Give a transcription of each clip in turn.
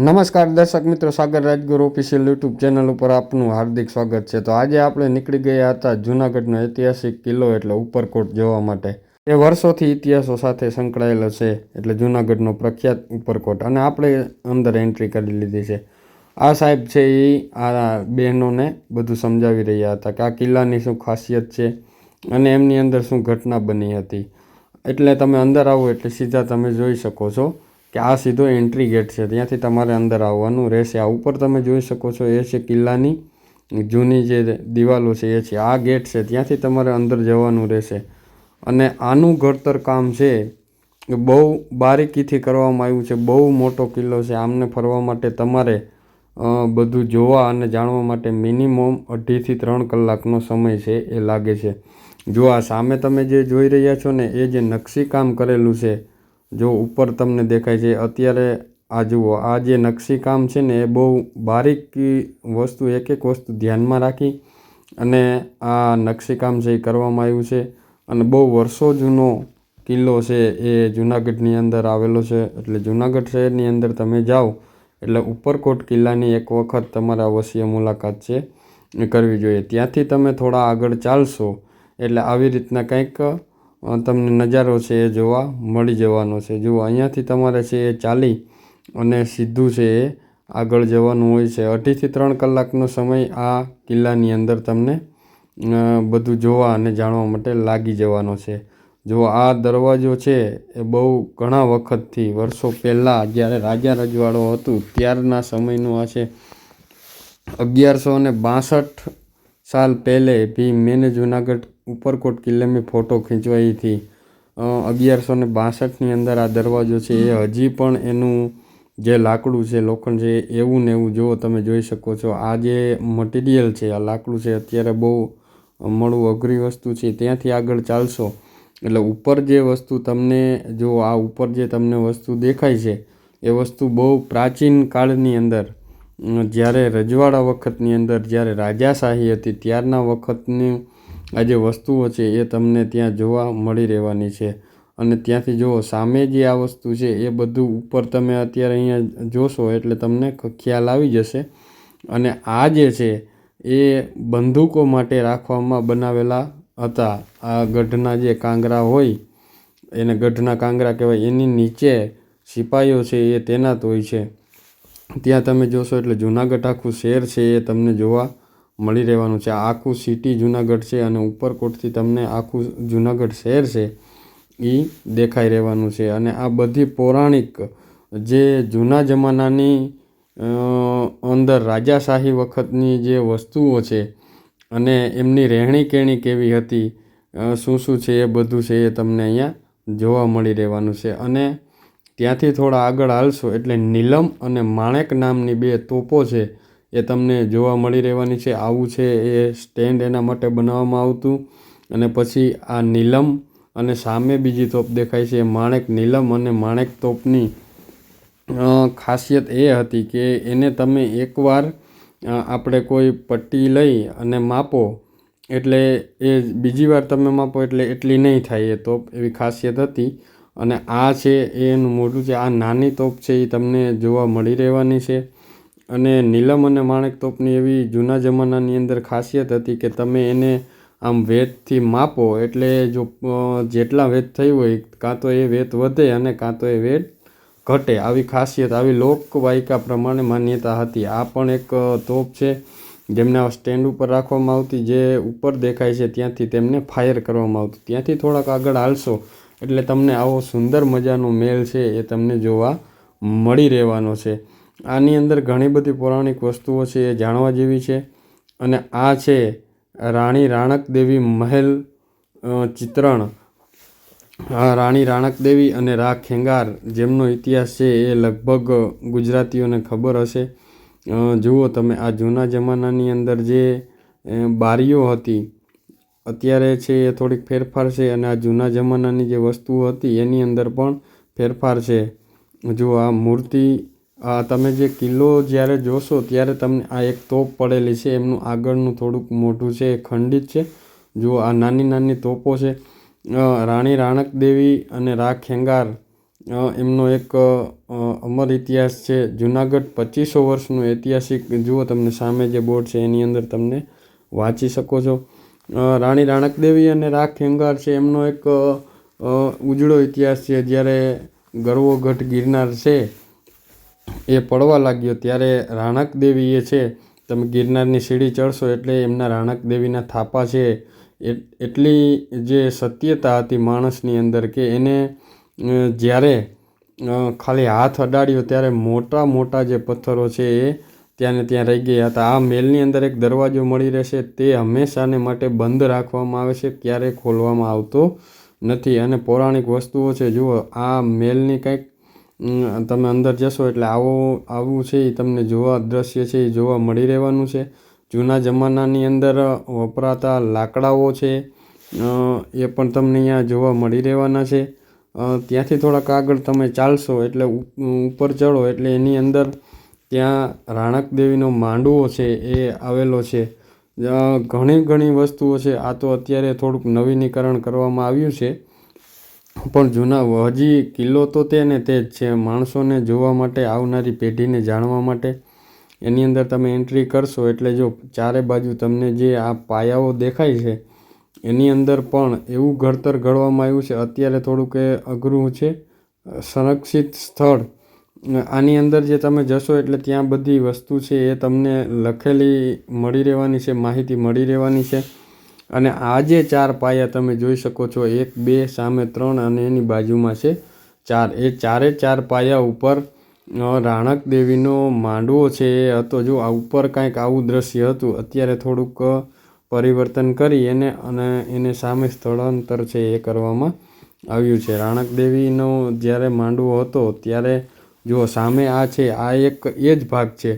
નમસ્કાર દર્શક મિત્રો, Sagar Rajguru official YouTube channel ઉપર આપનું હાર્દિક સ્વાગત છે. તો આજે આપણે નીકળી ગયા હતા જૂનાગઢનો ઐતિહાસિક કિલ્લો, એટલે ઉપરકોટ જોવા માટે. એ વર્ષોથી ઇતિહાસો સાથે સંકળાયેલો છે, એટલે જૂનાગઢનો પ્રખ્યાત ઉપરકોટ. અને આપણે અંદર એન્ટ્રી કરી લીધી છે. આ સાહેબ છે એ, આ બહેનોને બધું સમજાવી રહ્યા હતા કે આ કિલ્લાની શું ખાસિયત છે અને એમની અંદર શું ઘટના બની હતી. એટલે તમે અંદર આવો, એટલે સીધા તમે જોઈ શકો છો. કે આ સીધો એન્ટ્રી ગેટ છે. ત્યાંથી તમારે અંદર આવવાનું રહેશે. આ ઉપર તમે જોઈ શકો છો, એ છે કિલ્લાની જૂની જે દિવાલો છે, એ છે. આ ગેટ છે. ત્યાંથી તમારે અંદર જવાનું રહેશે. અને આનું ઘડતર કામ છે એ બહુ બારીકીથી કરવામાં આવ્યું છે. બહુ મોટો કિલ્લો છે. આમને ફરવા માટે તમારે બધું જોવા અને જાણવા માટે મિનિમમ અઢીથી ત્રણ કલાકનો સમય છે, એ લાગે છે. જો આ સામે તમે જે જોઈ રહ્યા છો ને, એ જે નકશીકામ કરેલું છે જો ઉપર તમને દેખાય છે, અત્યારે આ જુઓ, આ જે નકશીકામ છે ને, એ બહુ બારીકી વસ્તુ એક એક વસ્તુ ધ્યાનમાં રાખી અને આ નકશીકામ છે એ કરવામાં આવ્યું છે અને બહુ વર્ષો જૂનો કિલ્લો છે, એ જૂનાગઢની અંદર આવેલો છે. એટલે જૂનાગઢ શહેરની અંદર તમે જાઓ, એટલે ઉપરકોટ કિલ્લાની એક વખત તમારે અવશ્ય મુલાકાત છે કરવી જોઈએ. ત્યાંથી તમે થોડા આગળ ચાલશો, એટલે આવી રીતના કંઈક તમને નજારો છે એ જોવા મળી જવાનો છે. જુઓ, અહીંયાથી તમારે છે એ ચાલી અને સીધું છે એ આગળ જવાનું હોય છે. અઢીથી ત્રણ કલાકનો સમય આ કિલ્લાની અંદર તમને બધું જોવા અને જાણવા માટે લાગી જવાનો છે. જો આ દરવાજો છે એ બહુ ઘણા વખતથી, વર્ષો પહેલાં જ્યારે રાજા રજવાડો હતું, ત્યારના સમયનું આ છે. અગિયારસો ને બાસઠ સાલ પહેલે ભી મેને જુનાગઢ ઉપરકોટ કિલ્લે ફોટો ખીંચવાઈ હતી. અગિયારસો ને બાસઠની અંદર આ દરવાજો છે. એ હજી પણ એનું જે લાકડું છે, લોખંડ છે એવું ને એવું જુઓ તમે જોઈ શકો છો. આ જે મટીરિયલ છે, આ લાકડું છે, અત્યારે બહુ મળવું અઘરી વસ્તુ છે. ત્યાંથી આગળ ચાલશો. એટલે ઉપર જે વસ્તુ તમને, જો આ ઉપર જે તમને વસ્તુ દેખાય છે, એ વસ્તુ બહુ પ્રાચીન કાળની અંદર જ્યારે રજવાડા વખતની અંદર જ્યારે રાજાશાહી હતી, ત્યારના વખતની આ જે વસ્તુઓ છે એ તમને ત્યાં જોવા મળી રહેવાની છે. અને ત્યાંથી જુઓ, સામે જે આ વસ્તુ છે એ બધું ઉપર તમે અત્યારે અહીંયા જોશો એટલે તમને ખ્યાલ આવી જશે. અને આ જે છે એ બંદૂકો માટે રાખવામાં બનાવેલા હતા. આ ગઢના જે કાંગરા હોય, એને ગઢના કાંગરા કહેવાય, એની નીચે સિપાહીઓ છે એ તૈનાત હોય છે. ત્યાં તમે જોશો એટલે જુનાગઢ આખું શહેર છે એ તમને જોવા મળી રહેવાનું છે. આખું સિટી જુનાગઢ છે અને ઉપરકોટથી તમને આખું જુનાગઢ શહેર છે એ દેખાઈ રહેવાનું છે. અને આ બધી પૌરાણિક જે જૂના જમાનાની અંદર રાજાશાહી વખતની જે વસ્તુઓ છે અને એમની રહેણી કહેણી કેવી હતી શું શું છે એ બધું છે એ તમને અહીંયા જોવા મળી રહેવાનું છે. અને ત્યાંથી થોડા આગળ હાલશો એટલે નીલમ અને માણેક નામની બે તોપો છે એ તમને જોવા મળી રહેવાની છે. આવું છે એ સ્ટેન્ડ એના માટે બનાવવામાં આવતું. અને પછી આ નીલમ અને સામે બીજી તોપ દેખાય છે. માણેક નીલમ અને માણેક તોપની ખાસિયત એ હતી કે એને તમે એકવાર આપણે કોઈ પટ્ટી લઈ અને માપો, એટલે એ બીજી વાર તમે માપો એટલે એટલી નહીં થાય એ તોપ એવી ખાસિયત હતી. અને આ છે એનું મોઢું છે. આ નાની તોપ છે એ તમને જોવા મળી રહેવાની છે. અને નીલમ અને માણેક તોપની એવી જૂના જમાનાની અંદર ખાસિયત હતી કે તમે એને આમ વેતથી માપો એટલે જો જેટલા વેદ થઈ હોય, કાં તો એ વેત વધે અને કાં તો એ વેત ઘટે. આવી ખાસિયત, આવી લોકવાયિકા પ્રમાણે માન્યતા હતી. આ પણ એક તોપ છે જેમને સ્ટેન્ડ ઉપર રાખવામાં આવતી, જે ઉપર દેખાય છે ત્યાંથી તેમને ફાયર કરવામાં આવતું. ત્યાંથી થોડાક આગળ હાલશો એટલે તમને આવો સુંદર મજાનો મેલ છે એ તમને જોવા મળી રહેવાનો છે. આની અંદર ઘણી બધી પૌરાણિક વસ્તુઓ છે એ જાણવા જેવી છે. અને આ છે રાણી રાણક દેવી મહેલ ચિત્રણ. રાણી રાણક દેવી અને રા ખેંગાર જેમનો ઇતિહાસ છે એ લગભગ ગુજરાતીઓને ખબર હશે. જુઓ તમે આ જૂના જમાનાની અંદર જે બારીઓ હતી, અત્યારે છે એ થોડીક ફેરફાર છે અને આ જૂના જમાનાની જે વસ્તુઓ હતી એની અંદર પણ ફેરફાર છે. જો આ મૂર્તિ તમે જે કિલ્લો જ્યારે જોશો ત્યારે તમને આ એક તોપ પડેલી છે. એમનું આગળનું થોડુંક મોઢું છે, એ ખંડિત છે. જુઓ, આ નાની નાની તોપો છે. રાણી રાણક દેવી અને રા ખેંગાર. એમનો એક અમર ઇતિહાસ છે. જુનાગઢ પચીસો વર્ષનું ઐતિહાસિક, જુઓ તમને સામે જે બોર્ડ છે એની અંદર તમને વાંચી શકો છો. રાણી રાણકદેવી અને રાખ ખેંગાર છે. એમનો એક ઉજળો ઇતિહાસ છે. જ્યારે ગરવો ગઢ ગિરનાર છે એ પડવા લાગ્યો ત્યારે રાણક દેવી એ છે, તમે ગિરનારની સીડી ચડશો એટલે એમના રાણક દેવીના થાપા છે. એટલી જે સત્યતા હતી માણસની અંદર કે એને જ્યારે ખાલી હાથ અડાડ્યો ત્યારે મોટા મોટા જે પથ્થરો છે એ ત્યાંને ત્યાં રહી ગયા હતા. આ મેલની અંદર એક દરવાજો મળી રહેશે તે હંમેશાને માટે બંધ રાખવામાં આવે છે, ક્યારેય ખોલવામાં આવતો નથી. અને પૌરાણિક વસ્તુઓ છે, જુઓ, આ મેલની કંઈક તમે અંદર જશો એટલે આવો, આવું છે એ તમને જોવા દ્રશ્ય છે એ જોવા મળી રહેવાનું છે. જૂના જમાનાની અંદર વપરાતા લાકડાઓ છે એ પણ તમને અહીંયા જોવા મળી રહેવાના છે. ત્યાંથી થોડાક આગળ તમે ચાલશો એટલે ઉપ- ઉપર ચડો એટલે એની અંદર ત્યાં રાણક દેવીનો માંડવો છે, એ આવેલો છે. ઘણી ઘણી વસ્તુઓ છે. આ તો અત્યારે થોડુંક નવીનીકરણ કરવામાં આવ્યું છે. પણ જૂના હજી કિલ્લો તો તે ને તે જ છે. માણસોને જોવા માટે, આવનારી પેઢીને જાણવા માટે. એની અંદર તમે એન્ટ્રી કરશો એટલે જો ચારે બાજુ તમને જે આ પાયાઓ દેખાય છે, એની અંદર પણ એવું ઘડતર ઘડવામાં આવ્યું છે. અત્યારે થોડુંક એ અઘરું છે. સંરક્ષિત સ્થળ. આની અંદર જે તમે જશો એટલે ત્યાં બધી વસ્તુ છે એ તમને લખેલી મળી રહેવાની છે, માહિતી મળી રહેવાની છે. અને આ જે ચાર પાયા તમે જોઈ શકો છો, એક, બે, સામે ત્રણ અને એની બાજુમાં છે ચાર. એ ચારે ચાર પાયા ઉપર રાણક દેવીનો માંડવો છે. એ હતો જો આ ઉપર કાંઈક આવું દ્રશ્ય હતું, અત્યારે થોડુંક પરિવર્તન કરી એને અને એને સામે સ્થળાંતર છે એ કરવામાં આવ્યું છે. રાણક દેવીનો જ્યારે માંડવો હતો, ત્યારે જો સામે આ છે, આ એક, એ જ ભાગ છે.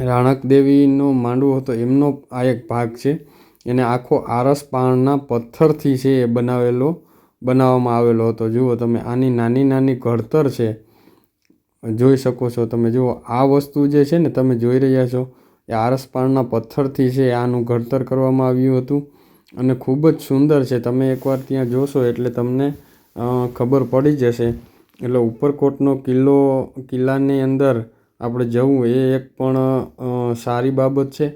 રાણક દેવીનો માંડવો હતો, એમનો આ એક ભાગ છે. એને આખો આરસ પાણના પથ્થરથી છે એ બનાવેલો, બનાવવામાં આવેલો હતો. જુઓ તમે, આની નાની નાની ઘડતર છે. જોઈ શકો છો તમે, જુઓ, આ વસ્તુ જે છે ને તમે જોઈ રહ્યા છો, એ આરસપાણના પથ્થરથી છે આનું ઘડતર કરવામાં આવ્યું હતું અને ખૂબ જ સુંદર છે. તમે એકવાર ત્યાં જોશો એટલે તમને ખબર પડી જશે. એટલે ઉપરકોટનો કિલ્લો, કિલ્લાની અંદર આપણે જવું એ એક પણ સારી બાબત છે.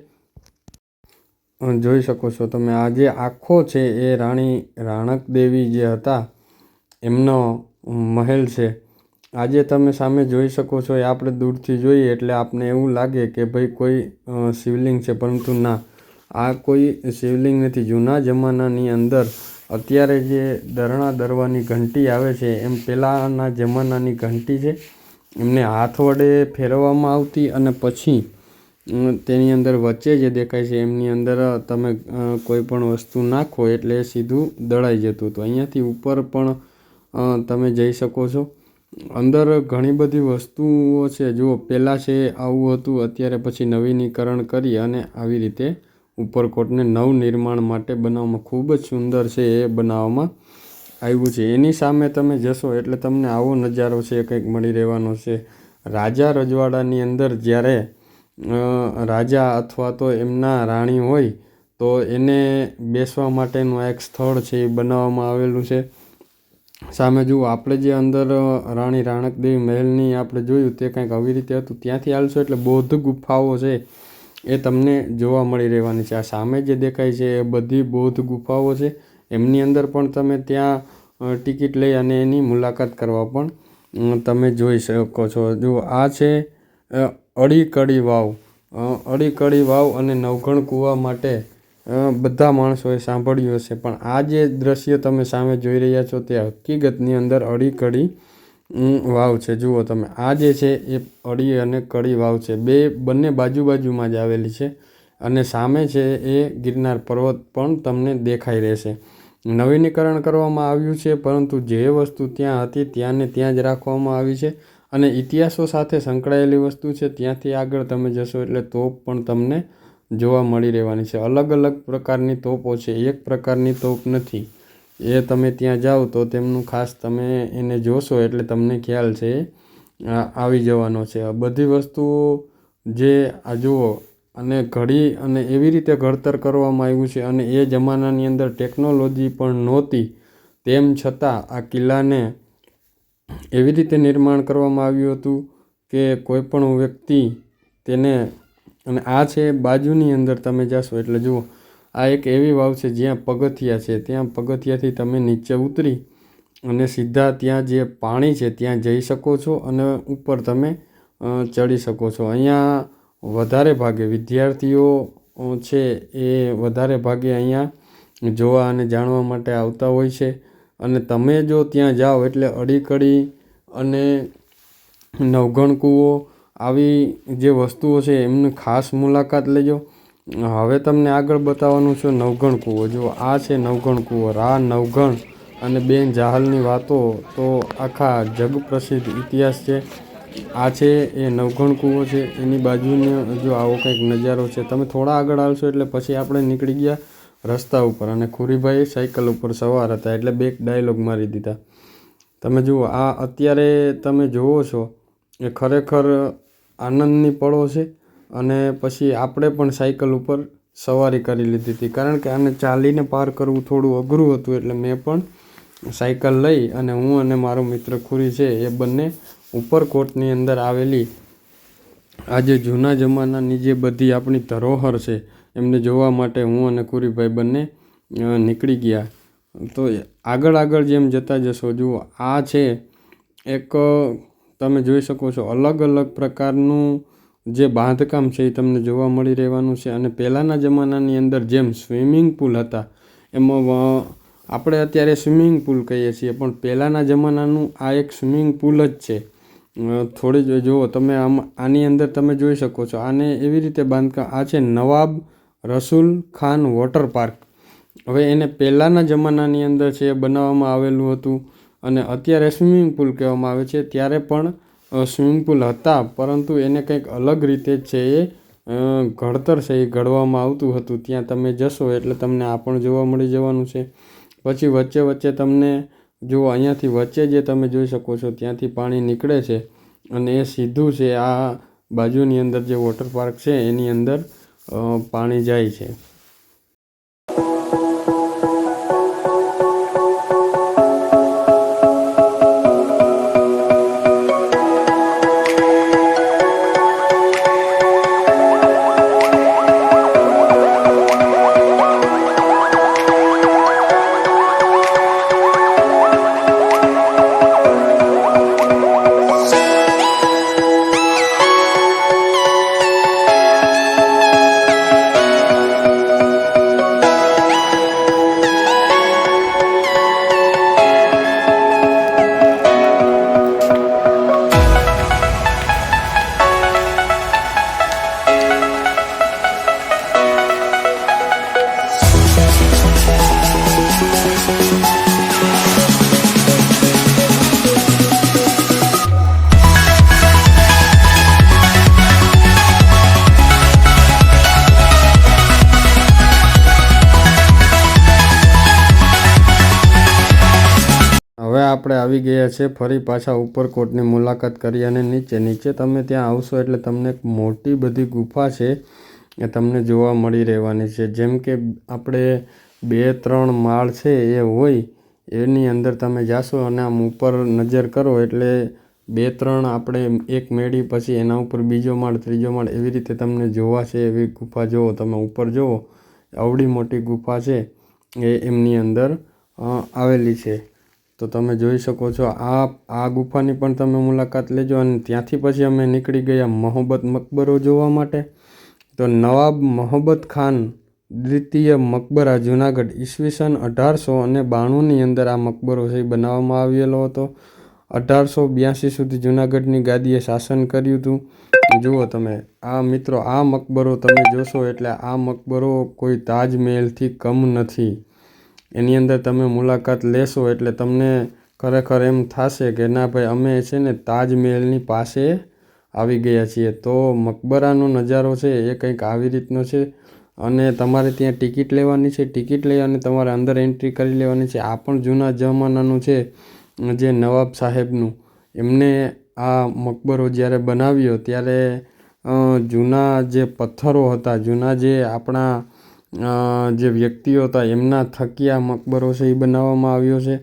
જોઈ શકો છો. તમે આ જે આખો છે એ રાણી રાણક દેવી જે હતા, એમનો મહેલ છે. આજે તમે સામે જોઈ શકો છો, એ આપણે દૂરથી જોઈએ એટલે આપને એવું લાગે કે ભાઈ કોઈ શિવલિંગ છે. પરંતુ ના, આ કોઈ શિવલિંગ નથી. જૂના જમાનાની અંદર અત્યારે જે દરણા દરવાની ઘંટી આવે છે, એમ પહેલાંના જમાનાની ઘંટી છે. એમને હાથ વડે ફેરવવામાં આવતી અને પછી તેની અંદર વચ્ચે જે દેખાય છે, એમની અંદર તમે કોઈ પણ વસ્તુ નાખો એટલે સીધું દળાઈ જતું હતું. અહીંયાથી ઉપર પણ તમે જઈ શકો છો. અંદર ઘણી બધી વસ્તુઓ છે. જુઓ પહેલાં છે, આવું હતું, અત્યારે પછી નવીનીકરણ કરી અને આવી રીતે ઉપરકોટને નવનિર્માણ માટે બનાવવામાં ખૂબ જ સુંદર છે એ બનાવવામાં આવ્યું છે. એની સામે તમે જશો એટલે તમને આવો નજારો છે, કંઈક મળી રહેવાનો છે. રાજા રજવાડાની અંદર જ્યારે રાજા અથવા તો એમના રાણી હોય, તો એને બેસવા માટેનું એક સ્થળ છે એ બનાવવામાં આવેલું છે. સામે જુઓ, આપણે જે અંદર રાણી રાણકદેવી મહેલની આપણે જોયું તે કંઈક આવી રીતે હતું. ત્યાંથી આવશો એટલે બૌદ્ધ ગુફાઓ છે એ તમને જોવા મળી રહેવાની છે. આ સામે જે દેખાય છે એ બધી બૌદ્ધ ગુફાઓ છે. એમની અંદર પણ તમે ત્યાં ટિકિટ લઈ અને એની મુલાકાત કરવા પણ તમે જોઈ શકો છો. જુઓ, આ છે અડીકડી વાવ. અડી અડીકડી વાવ અને નવઘણ કૂવા માટે બધા માણસોએ સાંભળ્યું હશે. પણ આ જે દ્રશ્ય તમે સામે જોઈ રહ્યા છો તે હકીકતની અંદર અડીકડી કડી વાવ છે. જુઓ તમે, આ જે છે એ અડી અને કડી વાવ છે. બે, બંને બાજુ બાજુમાં જ આવેલી છે અને સામે છે એ ગિરનાર પર્વત પણ તમને દેખાઈ રહેશે. નવીનીકરણ કરવામાં આવ્યું છે, પરંતુ જે વસ્તુ ત્યાં હતી ત્યાંને ત્યાં જ રાખવામાં આવી છે. અને ઇતિહાસો સાથે સંકળાયેલી વસ્તુ છે, ત્યાંથી આગળ તમે જશો એટલે તોપ પણ તમને જોવા મળી રહેવાની છે. અલગ અલગ પ્રકારની તોપો છે, એક પ્રકારની તોપ નથી. એ તમે ત્યાં જાઓ તો તેમનું ખાસ તમે એને જોશો એટલે તમને ખ્યાલ છે આવી જવાનો છે. બધી વસ્તુઓ જે આ જુઓ, અને ઘડી અને એવી રીતે ઘડતર કરવામાં આવ્યું છે, અને એ જમાનાની અંદર ટેકનોલોજી પણ નહોતી. તેમ છતાં આ કિલ્લાને એવી રીતે નિર્માણ કરવામાં આવ્યું હતું કે કોઈપણ વ્યક્તિ તેને અને આ છે બાજુની અંદર તમે જશો, એટલે જુઓ, આ એક એવી વાવ છે જ્યાં પગથિયા છે. ત્યાં પગથિયાથી તમે નીચે ઉતરી અને સીધા ત્યાં જે પાણી છે ત્યાં જઈ શકો છો અને ઉપર તમે ચડી શકો છો. અહીંયા વધારે ભાગે વિદ્યાર્થીઓ છે એ વધારે ભાગે અહીંયા જોવા અને જાણવા માટે આવતા હોય છે. અને તમે જો ત્યાં જાઓ એટલે અડીકડી અને નવઘણ કૂવો આવી જે વસ્તુઓ છે, એમની ખાસ મુલાકાત લેજો. હવે તમને આગળ બતાવવાનું છે નવઘણ કૂવો જો આ છે નવઘણ કૂવો રા નવઘણ અને બેન જાહલની વાતો, તો આખા જગ પ્રસિદ્ધ ઇતિહાસ છે. આ છે એ નવઘણ કૂવો છે. એની બાજુનો જો આવો કંઈક નજારો છે. તમે થોડા આગળ આવશો એટલે પછી આપણે નીકળી ગયા. રસ્તા ઉપર અને ખુરીભાઈ સાયકલ ઉપર સવાર હતા એટલે બે ડાયલોગ મારી દીધા. તમે જુઓ, આ અત્યારે તમે જુઓ છો એ ખરેખર આનંદની પળો છે અને પછી આપણે પણ સાયકલ ઉપર સવારી કરી લીધી હતી. કારણ કે આને ચાલીને પાર કરવું થોડું અઘરું હતું એટલે મેં પણ સાયકલ લઈ અને હું અને મારો મિત્ર ખુરી છે એ બંને ઉપરકોટની અંદર આવેલી. આજે જૂના જમાનાની જે બધી આપણી ધરોહર છે એમને જોવા માટે હું અને કુરીભાઈ બંને નીકળી ગયા. તો આગળ આગળ જેમ જતા જશો, જુઓ, આ છે એક તમે જોઈ શકો છો અલગ અલગ પ્રકારનું જે બાંધકામ છે એ તમને જોવા મળી રહેવાનું છે. અને પહેલાંના જમાનાની અંદર જેમ સ્વિમિંગ પુલ હતા, એમાં આપણે અત્યારે સ્વિમિંગ પુલ કહીએ છીએ, પણ પહેલાંના જમાનાનું આ એક સ્વિમિંગ પુલ જ છે. થોડી જુઓ, તમે આમ, આની અંદર તમે જોઈ શકો છો, આને એવી રીતે બાંધકામ, આ છે નવાબ રસુલ ખાન વોટર પાર્ક. હવે એને પહેલાંના જમાનાની અંદર છે એ બનાવવામાં આવેલું હતું અને અત્યારે સ્વિમિંગ પુલ કહેવામાં આવે છે. ત્યારે પણ સ્વિમિંગ પુલ હતા, પરંતુ એને કંઈક અલગ રીતે છે એ ઘડતર છે એ ઘડવામાં આવતું હતું. ત્યાં તમે જશો એટલે તમને આ પણ જોવા મળી જવાનું છે. પછી વચ્ચે વચ્ચે તમને, જો અહીંયાથી વચ્ચે જે તમે જોઈ શકો છો, ત્યાંથી પાણી નીકળે છે અને એ સીધું છે આ બાજુની અંદર જે વોટર પાર્ક છે, એની અંદર પાણી જાય છે. આપણે આવી ગયા છે, ફરી પાછા ઉપરકોટની મુલાકાત કરી અને નીચે નીચે તમે ત્યાં આવશો એટલે તમને મોટી બધી ગુફા છે એ તમને જોવા મળી રહેવાની છે. જેમ કે આપણે બે, ત્રણ માળ છે એ હોય, એની અંદર તમે જાશો અને આમ ઉપર નજર કરો એટલે બે, ત્રણ આપણે એક મેળી, પછી એના ઉપર બીજો માળ, ત્રીજો માળ એવી રીતે તમને જોવા છે, એવી ગુફા જુઓ તમે ઉપર જુઓ આવડી મોટી ગુફા છે એ એમની અંદર આવેલી છે. તો તમે જોઈ શકો છો, આ આ ગુફાની પણ તમે મુલાકાત લેજો અને ત્યાંથી પછી અમે નીકળી ગયા મોહબ્બત મકબરો જોવા માટે. તો નવાબ મોહબ્બત ખાન દ્વિતીય મકબરા જુનાગઢ ઈસવીસન અઢારસો અને બાણુંની અંદર આ મકબરો છે બનાવવામાં આવેલો હતો. અઢારસો બ્યાસી સુધી જુનાગઢની ગાદીએ શાસન કર્યું હતું. જુઓ તમે, આ મિત્રો, આ મકબરો તમે જોશો એટલે આ મકબરો કોઈ તાજમહેલથી કમ નથી. એની અંદર તમે મુલાકાત લેશો એટલે તમને ખરેખર એમ થશે કે ના ભાઈ, અમે છે ને તાજમહેલની પાસે આવી ગયા છીએ. તો મકબરાનો નજારો છે એ કંઈક આવી રીતનો છે અને તમારે ત્યાં ટિકિટ લેવાની છે. ટિકિટ લઈ અને તમારે અંદર એન્ટ્રી કરી લેવાની છે. આ પણ જૂના જમાનાનું છે જે નવાબ સાહેબનું. એમને આ મકબરો જ્યારે બનાવ્યો ત્યારે જૂના જે પથ્થરો હતા, જૂના જે આપણા જે વ્યક્તિઓ હતા, એમના થકી આ મકબરો છે, એ બનાવવામાં આવ્યો છે.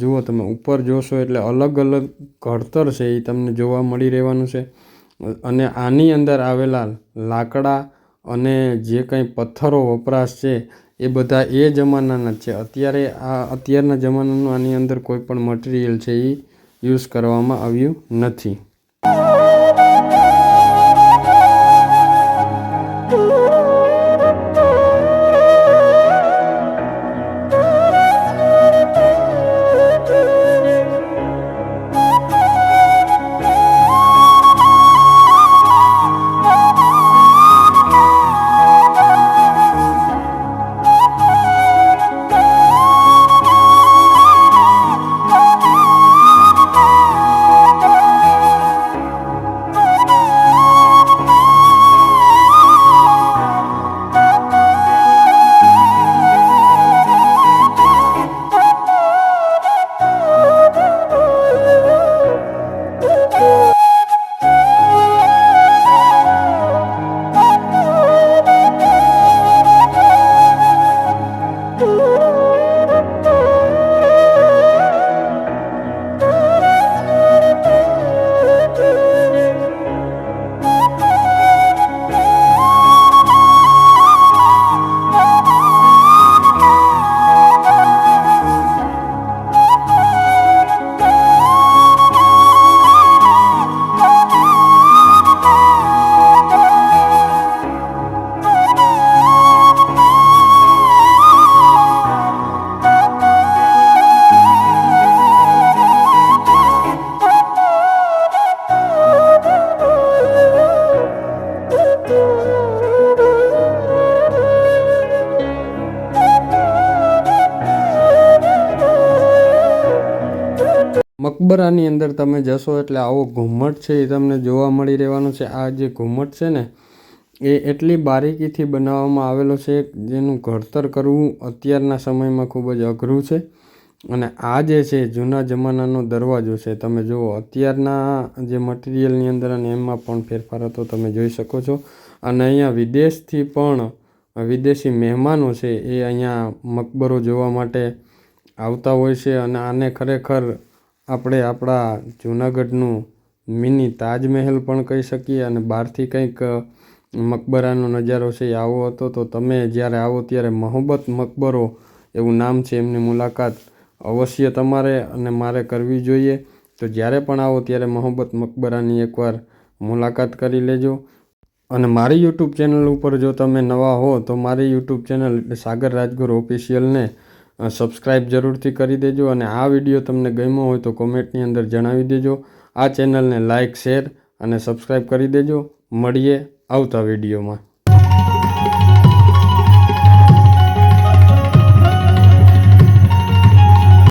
જુઓ તમે, ઉપર જોશો એટલે અલગ અલગ ઘડતર છે, એ તમને જોવા મળી રહેવાનું છે. અને આની અંદર આવેલા લાકડા અને જે કંઈ પથ્થરો વપરાશ છે, એ બધા એ જમાનાના છે. અત્યારે આ, અત્યારના જમાનાનું આની અંદર કોઈ પણ મટીરિયલ છે, એ યુઝ કરવામાં આવ્યું નથી. મકબરાની અંદર તમે જશો એટલે આવો ઘુમ્મટ છે એ તમને જોવા મળી રહેવાનો છે. આ જે ઘુમ્મટ છે ને, એ એટલી બારીકીથી બનાવવામાં આવેલો છે જેનું ઘડતર કરવું અત્યારના સમયમાં ખૂબ જ અઘરું છે. અને આ જે છે, જૂના જમાનાનો દરવાજો છે. તમે જુઓ, અત્યારના જે મટીરિયલની અંદર અને એમાં પણ ફેરફાર હતો તમે જોઈ શકો છો. અને અહીંયા વિદેશથી પણ વિદેશી મહેમાનો છે એ અહીંયા મકબરો જોવા માટે આવતા હોય છે અને આને ખરેખર આપણે આપણા જૂનાગઢનું મિની તાજમહેલ પણ કહી શકીએ અને બહારથી કંઈક મકબરાનો નજારો છે એ આવો હતો. તો તમે જ્યારે આવો ત્યારે મોહબ્બત મકબરો એવું નામ છે એમની મુલાકાત અવશ્ય તમારે અને મારે કરવી જોઈએ. તો જ્યારે પણ આવો ત્યારે મોહબ્બત મકબરાની એકવાર મુલાકાત કરી લેજો. અને મારી યુટ્યુબ ચેનલ ઉપર જો તમે નવા હો તો મારી યુટ્યુબ ચેનલ સાગર રાજગુરુ ઓફિશિયલને સબસ્ક્રાઈબ જરૂરથી કરી દેજો અને આ વીડિયો તમને ગમ્યો હોય તો કોમેન્ટની અંદર જણાવી દેજો. આ ચેનલને લાઇક શેર અને સબસ્ક્રાઈબ કરી દેજો. મળીએ આવતા વિડીયોમાં.